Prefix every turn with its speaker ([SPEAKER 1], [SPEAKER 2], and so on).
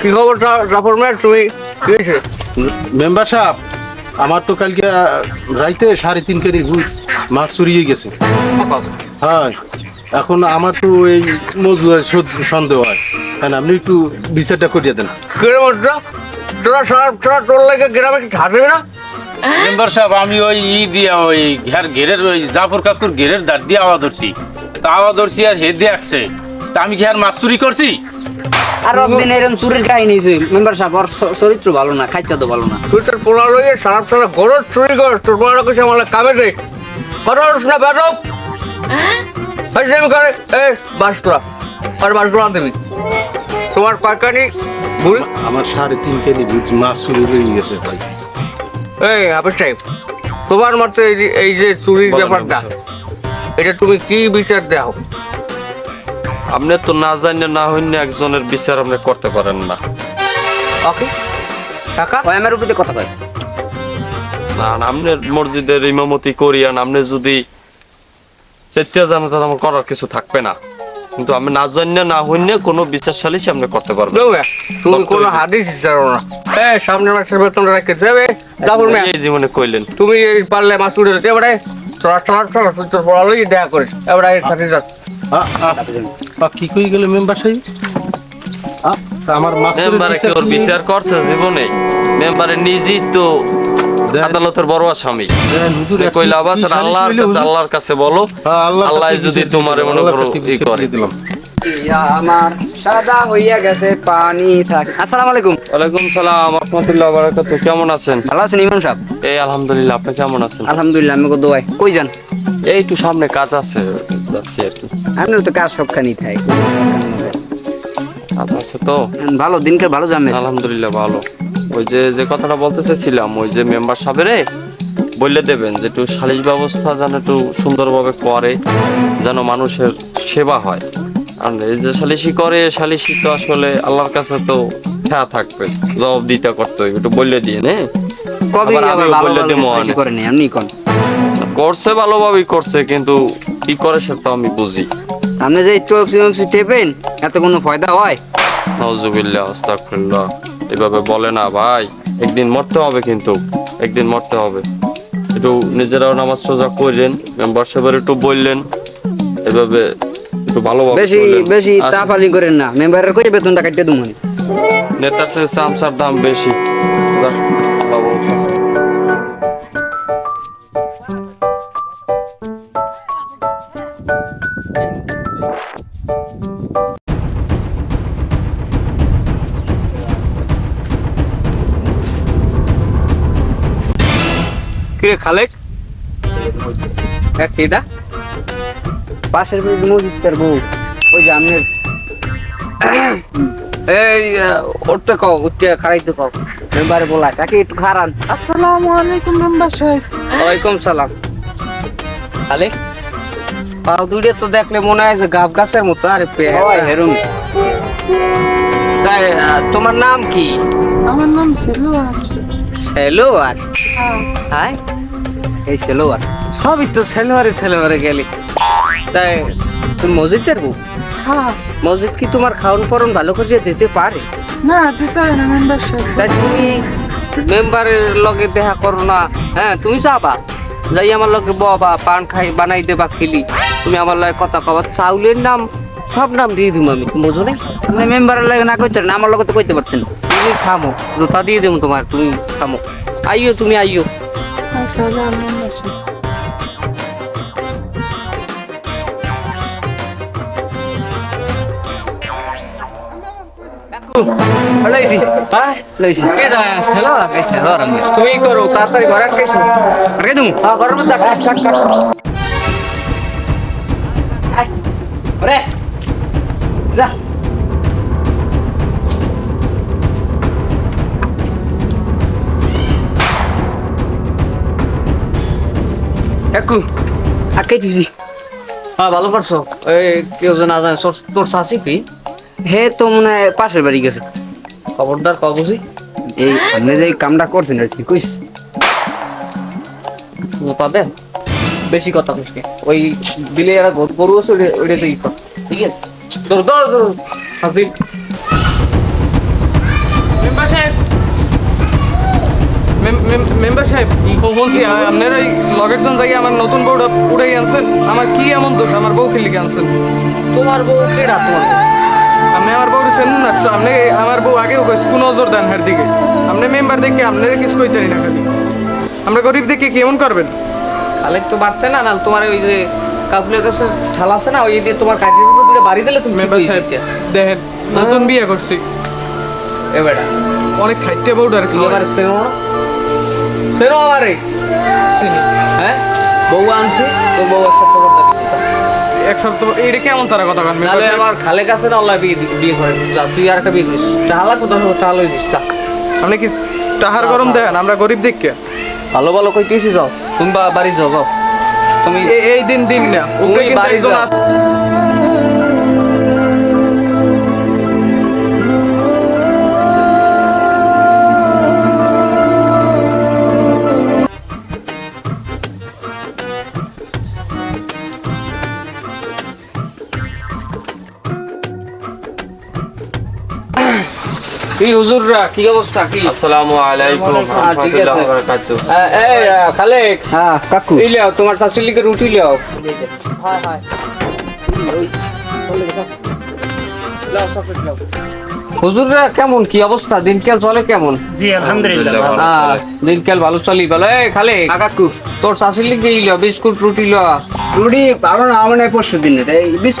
[SPEAKER 1] কি খবর জা- জাফর মিয়া তুমি কি হয়েছে?
[SPEAKER 2] মেম্বার সাহেব আমার তো কালকে রাইতে সাড়ে তিন কেজি মাছ চুরিয়ে গেছে। হ্যাঁ এখন আমার তো এই মজুরের সন্দেহ হয়। হ্যাঁ আপনি একটু বিচারটা করিয়ে দেন।
[SPEAKER 1] তোরা সারা তোরা তোর লাগে গ্রামে কি থাকবি না?
[SPEAKER 3] মেম্বার সাহেব আমি ওই ই দিয়া ওই ঘের ঘেরের ওই জাফর কাকুর ঘেরের দাঁত দিয়ে আওয়াজ ধরছি। তা আওয়াজ ধরছি আর হেদ আসছে। তা আমি কি আর মাছ চুরি করছি?
[SPEAKER 4] আর একদিন এরকম চুরির কাহিনী মেম্বার সাহেব ওর চরিত্র ভালো না খাইছা তো ভালো না।
[SPEAKER 1] তুই তোর পোলা লইয়ে সারা সারা গরজ চুরি কর তোর পোলা কইছে আমার কামে রে কথা না বেদব? হাসি করে এ বাস তোরা। আর বাস তোরা দিবি তোমার কয়কানি বুড়ি
[SPEAKER 2] আমার সাড়ে তিন কেজি মাছ চুরি হয়ে গেছে ভাই।
[SPEAKER 1] এই হাফিজ সাহেব তোমার মতে এই যে- এই যে চুরির ব্যাপারটা এটা তুমি কি বিচার দাও?
[SPEAKER 5] আপনি তো না জানি না হইনি একজনের বিচার আপনি করতে পারেন না
[SPEAKER 1] ওকে টাকা
[SPEAKER 4] ওই আমার উপরে কথা কয়
[SPEAKER 5] না আপনি মসজিদের ইমামতি করিয়ান আপনি যদি চেতিয়া জানেন তাহলে আমার করার কিছু থাকবে না কিন্তু আমি না জানি না হইনি কোনো বিচার সালিশ আপনি করতে পারবেন
[SPEAKER 1] দেবো তুমি কোনো হাদিস জানো না এ সামনের মাসের বেতন রেখে যাবে মিয়া
[SPEAKER 5] এই জীবনে কইলেন
[SPEAKER 1] তুমি এই পারলে মাছ উঠে দিতে এবারে চড়া চড়া চড়া পড়া লই দেখা করিস এবারে সাথে
[SPEAKER 2] কি কই গেল মেম্বার সাহেব আমার
[SPEAKER 5] মেম্বারে কি ওর বিচার করছে জীবনে? মেম্বারে নিজেই তো আদালতের বড় আসামি।
[SPEAKER 2] দেন, হুজুর,
[SPEAKER 5] তুমি
[SPEAKER 2] এক
[SPEAKER 5] কইলা আবাস আল্লাহর কাছে আল্লাহর কাছে বলো আল্লাহ যদি তোমার মনে করো ই করে।
[SPEAKER 2] দিলাম।
[SPEAKER 4] ইয়া আমার সাদা হইয়া গেছে পানি থাকে। আসসালামু আলাইকুম।
[SPEAKER 5] ওয়ালাইকুম সালাম রহমতুল্লাহ বারাকাতু কেমন আছেন?
[SPEAKER 4] ভালো আছেন ইমাম সাহেব?
[SPEAKER 5] এই আলহামদুলিল্লাহ আপনি কেমন আছেন?
[SPEAKER 4] আলহামদুলিল্লাহ আমি দোয়াই কই যান?
[SPEAKER 5] এই একটু সামনে কাজ আছে যাচ্ছি আর কি।
[SPEAKER 4] তো কাজ
[SPEAKER 5] কাজ আছে তো।
[SPEAKER 4] ভালো দিনকে ভালো
[SPEAKER 5] আলহামদুলিল্লাহ ভালো। ওই যে যে কথাটা বলতে চাইছিলাম ওই যে মেম্বার সাহেবরে বললে দেবেন যে একটু সালিশ ব্যবস্থা যেন একটু সুন্দরভাবে করে যেন মানুষের সেবা হয়। আর এই যে সালিশি করে সালিশি তো আসলে আল্লাহর কাছে তো ঠেয়া থাকবে জবাব দিতে করতে হবে একটু বললে দিয়ে নে
[SPEAKER 4] কবে
[SPEAKER 5] আবার
[SPEAKER 4] আবার
[SPEAKER 5] আমিও
[SPEAKER 4] ভালো
[SPEAKER 5] বললে দেবো।
[SPEAKER 4] আপনি কোন?
[SPEAKER 5] করছে ভালোভাবেই করছে কিন্তু কি করে সেটা আমি বুঝি।
[SPEAKER 4] আপনি যে একটু অক্সিজেন টেপেন এত কোনো ফায়দা হয়?
[SPEAKER 5] নজুবিল্লাহ আস্তাগফিরুল্লাহ। এভাবে বলে না ভাই। একদিন মরতে হবে কিন্তু একদিন মরতে হবে। একটু নিজেরাও নামাজ সোজা করেন মেম্বার সাহেবের একটু বললেন এভাবে একটু ভালোভাবে
[SPEAKER 4] বেশি বেশি
[SPEAKER 5] আর
[SPEAKER 4] তাফালি করেন না মেম্বারের কই বেতনটা কাটিয়ে দেবো
[SPEAKER 5] নেতার সাথে চামচার দাম বেশি।
[SPEAKER 1] খালেক?
[SPEAKER 4] এক এটা পাশের বাড়ির মসজিদের বউ। ওই যে আপনার এই উঠতে কও উঠতে খারাইতে কও। মেম্বারে বলা তাকে একটু খারান আসসালামু আলাইকুম মেম্বার সাহেব। ওয়ালাইকুম সালাম। আলে পাও দুইটা তো দেখলে মনে হয় যে গাব গাছের মতো আরে হেরুন তাই তোমার নাম কি?
[SPEAKER 6] আমার নাম সেলোয়ার।
[SPEAKER 4] সেলোয়ার? হাই এই সেলোয়ার। সবই তো সেলোয়ারে সেলোয়ারে গেলি। তাই তুমি মসজিদের বউ?
[SPEAKER 6] হ্যাঁ।
[SPEAKER 4] মসজিদ কি তোমার খাওয়ান পরন ভালো করে দিতে পারে?
[SPEAKER 6] না দিতে হয় না
[SPEAKER 4] তাই তুমি মেম্বারের লগে দেখা করো না। হ্যাঁ তুমি যাবা। যাই আমার লগে বাবা পান খাই বানাই দেবা খেলি। তুমি আমার লগে কথা কবা চাউলের নাম সব নাম দিয়ে দিব আমি। তুমি বোঝো না মেম্বারের লগে না কইতে না আমার লগে তো কইতে পারতেন তুমি থামো জোতা দিয়ে দেবো তোমার তুমি থামো আইও তুমি আইও লইছি হ্যাঁ লইছি তুমি করো তাড়াতাড়ি ঘরে আটকাইছো আটকাই হ্যাঁ ঘরের মধ্যে যা। একু আটকাই দিছি
[SPEAKER 1] হ্যাঁ ভালো করছ। এই কেউ যে না জানে তোর- শাসি কি?
[SPEAKER 4] হে তো মনে হয় পাশের বাড়ি গেছে।
[SPEAKER 1] খবরদার ক বুঝি?
[SPEAKER 4] এই আপনি যে কামটা করছেন আর কি কইস?
[SPEAKER 1] জোতা বেশি কথা কইস ওই বিলে এরা গরু- আছে ওইটা- ওইটাতে ই ঠিক আছে? দৌড় দৌড় দৌড় হাসি
[SPEAKER 7] মেম্বার সাহেব ও বলছি? আপনার ওই লগের জন যাই আমার নতুন বউটা উড়াই আনছেন? আমার কি এমন দোষ? আমার বউ খেলিকে আনছেন।
[SPEAKER 1] তোমার বউ কেডা তোমার?
[SPEAKER 7] আপনি আমার বউ চেনেন না? আপনি আমার বউ আগেও কোন নজর দেন হার দিকে। আপনি মেম্বার দেখে আপনার কিছু কইতারি না খালি আমরা গরিব দেখে কেমন করবেন?
[SPEAKER 1] তাহলে তো বাড়তে না না তোমার ওই যে কাকুলের কাছে ঠালা আছে না ওই দিয়ে তোমার কাঠের উপর দুটো বাড়ি দিলে তুমি
[SPEAKER 7] মেম্বার সাহেব দেখেন নতুন বিয়ে করছি।
[SPEAKER 1] এবারে
[SPEAKER 7] অনেক খাইতে বউটা আর কি
[SPEAKER 1] এবার সেনো না সেনো আমারে হ্যাঁ? বউ আনছি তো বউ এক সপ্তাহ দাবি
[SPEAKER 7] এক সপ্তাহ এটা কেমন তারা কথা কান?
[SPEAKER 1] নাহলে আমার খালে কাছে না আল্লাহ বিয়ে বিয়ে করে। যা তুই আর একটা বিয়ে করিস। টাহালা কোথাও টাহাল হয়ে দিস যা।
[SPEAKER 7] আপনি কি টাহার গরম দেন? আমরা গরিব দেখে
[SPEAKER 1] ভালো ভালো কই পেয়েছি যাও। তুমি বাড়ি যাও যাও। তুমি
[SPEAKER 7] এই দিন দিন না। ওকে কিন্তু একজন
[SPEAKER 1] যাও। হুজুররা? কি অবস্থা? কি?
[SPEAKER 5] আসসালামু আলাইকুম
[SPEAKER 1] হ্যাঁ, ঠিক আছে।
[SPEAKER 5] রাহমাতুল্লাহি ওয়া বারাকাতুহু।
[SPEAKER 1] এই খালেক। হ্যাঁ কাকু। এই তোমার শাশুড়ি লিখে রুটি লিও হ্যাঁ হ্যাঁ। হুজুররা কেমন? কি অবস্থা? দিনকাল চলে কেমন?
[SPEAKER 5] আলহামদুলিল্লাহ।
[SPEAKER 1] দিনকাল ভালো চলি। বলে এই খালে কাকু। তোর শাশুড়ি লিখে লিও বিস্কুট রুটি লিও
[SPEAKER 4] রুটি পাবো না আমার পরশু বিস্কুট